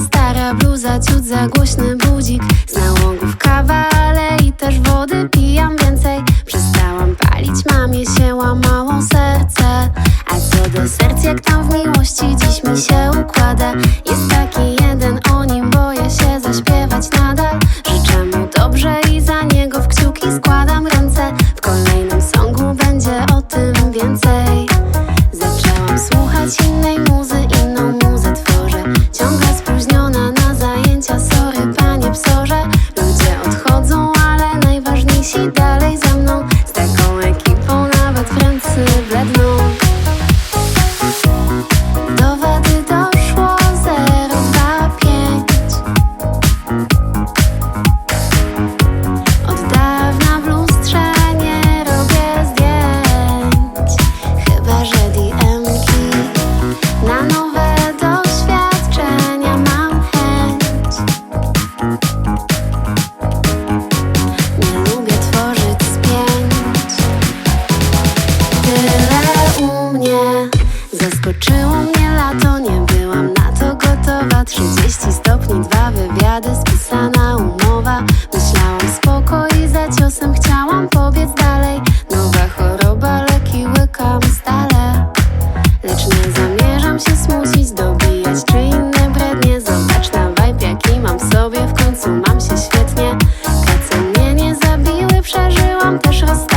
Stara bluza, ciut za głośny budzik. Z nałogów kawa, ale i też wody pijam więcej. Przestałam palić, mamie się łamało serce. A co do serc, jak tam w miłości dziś mi się układa. No. lato nie byłam na to gotowa. 30 stopni, dwa wywiady, spisana umowa. Myślałam spokoj za ciosem, chciałam pobiec dalej. Nowa choroba, leki łykam stale. Lecz nie zamierzam się smucić, dobijać czy inne brednie. Zobacz na vibe jaki mam w sobie, w końcu mam się świetnie. Prace mnie nie zabiły, przeżyłam też rozstanie